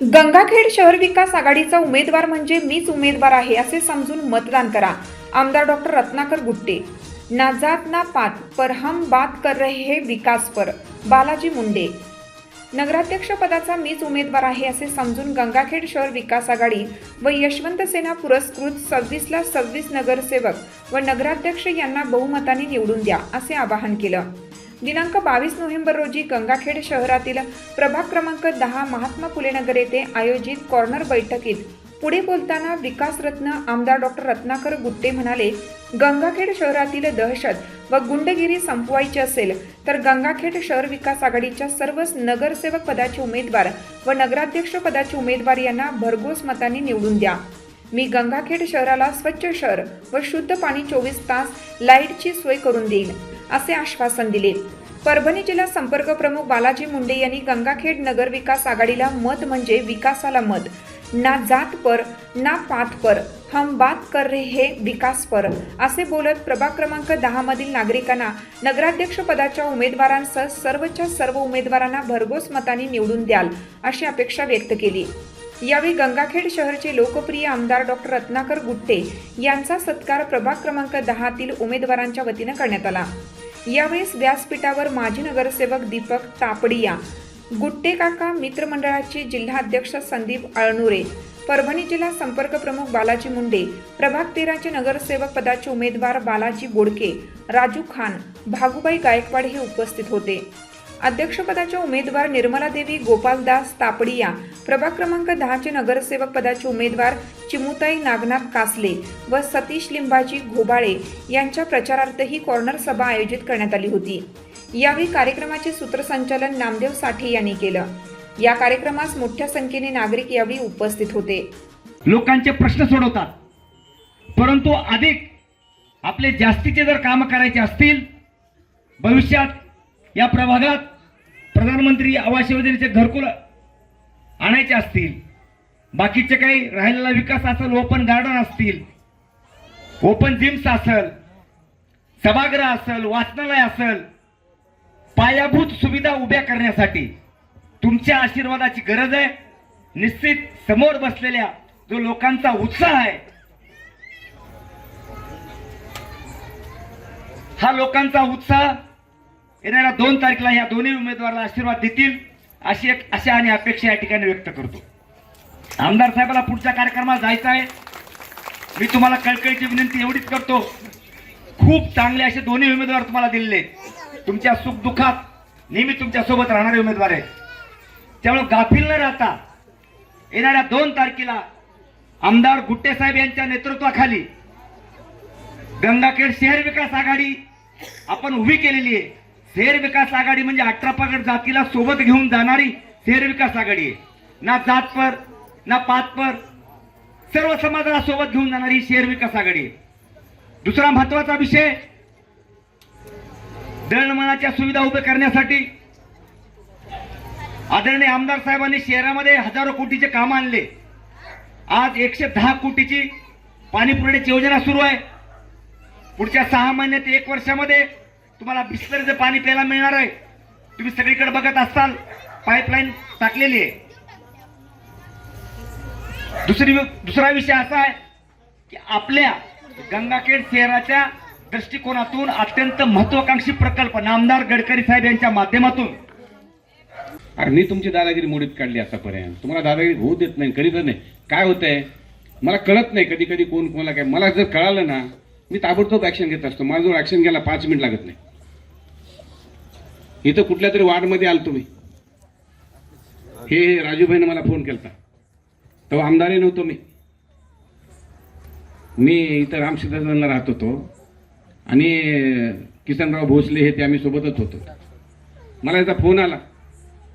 गंगाखेड शहर विकास आघाडीचा उमेदवार म्हणजे मीच उमेदवार आहे असे समजून मतदान करा. आमदार डॉक्टर रत्नाकर गुट्टे. ना जात ना पात पर हम बात कर रहे हे विकास पर. बालाजी मुंडे. नगराध्यक्ष पदाचा मीच उमेदवार आहे असे समजून गंगाखेड शहर विकास आघाडी व यशवंत सेना पुरस्कृत सव्वीसला सव्वीस नगरसेवक व नगराध्यक्ष यांना बहुमताने निवडून द्या असे आवाहन केलं. दिनांक बावीस नोव्हेंबर रोजी गंगाखेड शहरातील प्रभाग क्रमांक दहा महात्मा फुलेनगर येथे आयोजित कॉर्नर बैठकीत पुढे बोलताना विकासरत्न आमदार डॉक्टर रत्नाकर गुट्टे म्हणाले गंगाखेड शहरातील दहशत व गुंडगिरी संपवायची असेल तर गंगाखेड शहर विकास आघाडीच्या सर्वच नगरसेवक पदाचे उमेदवार व नगराध्यक्ष पदाचे उमेदवार यांना भरघोस मताने निवडून द्या. मी गंगाखेड शहराला स्वच्छ शहर व शुद्ध पाणी चोवीस तास लाईटची सोय करून देईल असे आश्वासन दिले. परभणी जिल्हा संपर्क प्रमुख बालाजी मुंडे यांनी गंगाखेड नगर विकास आघाडीला मत म्हणजे विकासाला मत. ना जात पर ना पात पर हम बात कर रहे हे विकास पर असे बोलत प्रभाग क्रमांक दहा मधील नागरिकांना नगराध्यक्ष पदाच्या उमेदवारांसह सर्वच्या सर्व उमेदवारांना भरघोस मताने निवडून द्याल अशी अपेक्षा व्यक्त केली. यावेळी गंगाखेड शहरचे लोकप्रिय आमदार डॉक्टर रत्नाकर गुट्टे यांचा सत्कार प्रभाग क्रमांक दहातील उमेदवारांच्या वतीनं करण्यात आला. यावेळेस व्यासपीठावर माजी नगरसेवक दीपक तापडिया गुट्टे काका मित्रमंडळाचे जिल्हाध्यक्ष संदीप अळनुरे परभणी जिल्हा संपर्क प्रमुख बालाजी मुंडे प्रभाग तेराचे नगरसेवक पदाचे उमेदवार बालाजी बोडके राजू खान भागुबाई गायकवाड हे उपस्थित होते. अध्यक्षपदाच्या उमेदवार निर्मला देवी गोपालदास तापडिया प्रभाग क्रमांक दहाचे नगरसेवक पदाचे उमेदवार चिमुताई नागनाथ कासले व सतीश लिंबाजी घोबाळे यांच्या प्रचारार्थ ही कॉर्नर सभा आयोजित करण्यात आली होती. यावेळी कार्यक्रमाचे सूत्रसंचालन नामदेव साठे यांनी केलं. या कार्यक्रमास मोठ्या संख्येने नागरिक यावेळी उपस्थित होते. लोकांचे प्रश्न सोडवतात. परंतु अधिक आपले जास्तीचे जर काम करायचे असतील भविष्यात या प्रभागात प्रधानमंत्री आवास योजनेचे घरकुल आणायचे असतील बाकीचे काही राहिलेला विकास असेल ओपन गार्डन असतील ओपन जिम्स असेल सभागृह असेल वाचनालय असेल पायाभूत सुविधा उभ्या करण्यासाठी तुमच्या आशीर्वादाची गरज आहे. निश्चित समोर बसलेल्या जो लोकांचा उत्साह आहे हा लोकांचा उत्साह येणाऱ्या दोन तारखेला या दोन्ही उमेदवाराला आशीर्वाद देतील अशी एक अशा आणि अपेक्षा या ठिकाणी व्यक्त करतो. आमदार साहेबाला पुढच्या कार्यक्रमात जायचं आहे. मी तुम्हाला कळकळीची विनंती एवढीच करतो. खूप चांगले असे दोन्ही उमेदवार तुम्हाला दिलेले आहेत. तुमच्या सुखदुःखात नेहमी तुमच्यासोबत राहणारे उमेदवार आहेत. त्यामुळे गाफील न राहता येणाऱ्या दोन तारखेला आमदार गुट्टे साहेब यांच्या नेतृत्वाखाली गंगाखेड शहर विकास आघाडी आपण उभी केलेली आहे. फेर विकास आघाडी म्हणजे अठरा पगड जातीला सोबत घेऊन जाणारी फेर विकास आघाडी आहे. ना जातपर ना पातपर सर्व समाजाला सोबत घेऊन जाणारी शेर विकास आघाडी आहे. दुसरा महत्त्वाचा विषय दळणवळणाच्या सुविधा उभे करण्यासाठी आदरणीय आमदार साहेबांनी शहरामध्ये हजारो कोटीचे काम आणले. आज एकशे दहा कोटीची पाणी पुरवण्याची योजना सुरू आहे. पुढच्या सहा महिन्यात एक वर्षामध्ये तुम्हाला बिस्लरीचं पाणी प्यायला मिळणार आहे तुम्ही सगळीकडे बघत असाल पाईपलाईन टाकलेली आहे. दुसरी दुसरा विषय असा आहे की आपल्या गंगाखेड शहराच्या दृष्टिकोनातून अत्यंत महत्वाकांक्षी प्रकल्प नामदार गडकरी साहेब यांच्या माध्यमातून. अरे मी तुमची दादागिरी मोडीत काढली आतापर्यंत. तुम्हाला दादागिरी होऊ देत नाही कळीत नाही. काय होतंय? मला कळत नाही कधी कधी कोण कोणाला काय. मला जर कळालं ना मी ताबडतोब ऍक्शन घेत असतो. माझ्याजवळ ऍक्शन घ्यायला पाच मिनिट लागत नाही. इथं कुठल्या तरी वार्डमध्ये आलो तुम्ही. हे राजूभाईनं मला फोन केला तेव्हा आमदारही नव्हतो मी. मी इथं रामसिद्धांना राहत होतो. आणि किसनराव भोसले हे ते आम्ही सोबतच होतो. मला याचा फोन आला.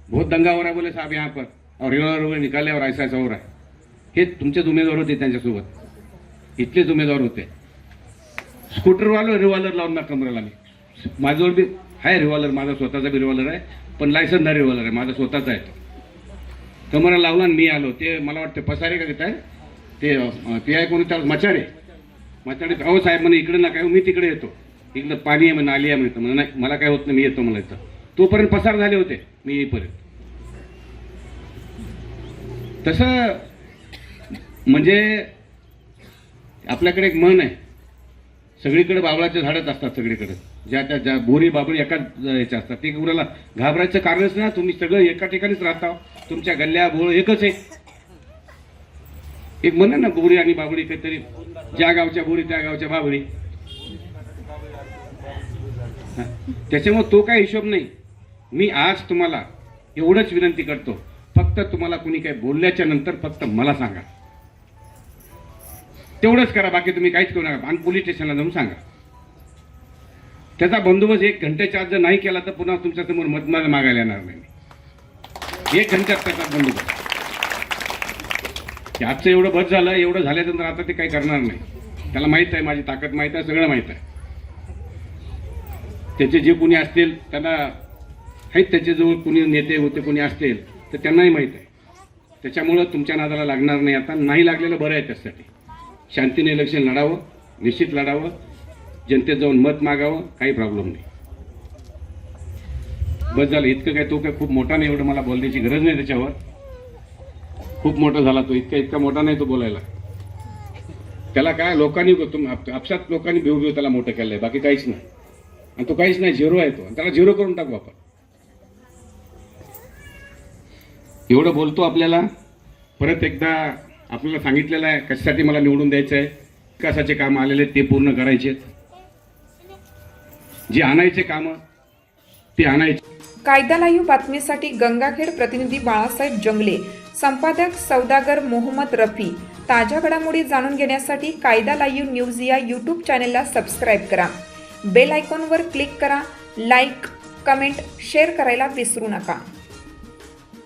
बहुत दंगा हो रहा बोले साहब यहाँ पर. और रेवर वगैरे निकाले और ऐसा ऐसा हो रहा है हे तुमचेच उमेदवार होते त्यांच्यासोबत. इथलेच उमेदवार होते. स्कूटरवालो रिव्हॉल्वर लावून ना कमरेला मी. माझ्याजवळ बी आहे रिव्हॉल्वर माझा स्वतःचा बी रिव्हॉल्वर आहे पण लायसनदार रिव्हॉल्वर आहे माझा स्वतःचा आहे कमरा लावला आणि मी आलो. ते मला वाटतं पसारे का देत आहे ते ते आहे कोणी? त्याला मचाडे. मचाडे अहो साहेब म्हणे इकडे ना काय मी तिकडे येतो. इकडं पाणी आहे म्हणे आली आहे म्हणतो म्हणजे नाही मला काय होत नाही मी येतो मला इथं. तोपर्यंत पसार झाले होते मी येईपर्यंत. तसं म्हणजे आपल्याकडे एक म्हण आहे. सगळीकडे बाबळाचे झाडच असतात सगळीकडे. ज्या त्या ज्या बोरी बाबरी एकाच याच्या असतात. ते कुणाला घाबरायचं कारणच ना तुम्ही सगळं एका ठिकाणीच राहता. तुमच्या गल्ल्या बोळ एकच आहे. एक म्हण ना बोरी आणि बाबळी काहीतरी. ज्या गावच्या बोरी त्या गावच्या बाबडी त्याच्यामुळे तो काय हिशोब नाही. मी आज तुम्हाला एवढंच विनंती करतो. फक्त तुम्हाला कुणी काही बोलल्याच्या नंतर फक्त मला सांगा. तेवढंच करा. बाकी तुम्ही काहीच करू नका. आणि पोलीस स्टेशनला जाऊन सांगा. त्याचा बंदोबस्त एक घंट्याच्या आत जर नाही केला तर पुन्हा तुमच्यासमोर मतदान मागायला येणार नाही. एक घंट्यात त्याचा बंदोबस्त. आजचं एवढं बस झालं एवढं झाल्यानंतर आता ते काही करणार नाही. त्याला माहीत आहे माझी ताकद माहीत आहे सगळं माहीत आहे. त्याचे जे कोणी असतील त्यांना आहेत त्याच्याजवळ कोणी नेते होते कोणी असतील तर त्यांनाही माहीत आहे. त्याच्यामुळं तुमच्या नादाला लागणार नाही. आता नाही लागलेलं बरं आहे त्यासाठी. शांतीने इलेक्शन लढावं निश्चित लढावं. जनतेत जाऊन मत मागावं काही प्रॉब्लेम नाही. बस झालं. इतकं काय तो काय खूप मोठा नाही एवढं मला बोलण्याची गरज नाही त्याच्यावर. खूप मोठा झाला तो. इतका इतका मोठा नाही तो बोलायला. त्याला काय लोकांनी आपसात लोकांनी भिव भिव त्याला मोठं केलंय. बाकी काहीच नाही. आणि तो काहीच नाही झिरो आहे तो. आणि त्याला झिरो करून टाकू आपण. एवढं बोलतो आपल्याला. परत एकदा आपल्याला सांगितलेलं आहे कशासाठी मला निवडून द्यायचं आहे विकासाचे काम आलेले आहेत, ते पूर्ण करायचे आहेत जी आणायचे कामं ती आणायची. कायदा लाईव्ह बातमीसाठी गंगाखेड प्रतिनिधी बाळासाहेब जंगले संपादक सौदागर मोहम्मद रफी. ताज्या घडामोडी जाणून घेण्यासाठी कायदा लाईव्ह न्यूज या यूट्यूब चॅनेलला सबस्क्राईब करा. बेल आयकॉनवर क्लिक करा लाईक कमेंट शेअर करायला विसरू नका.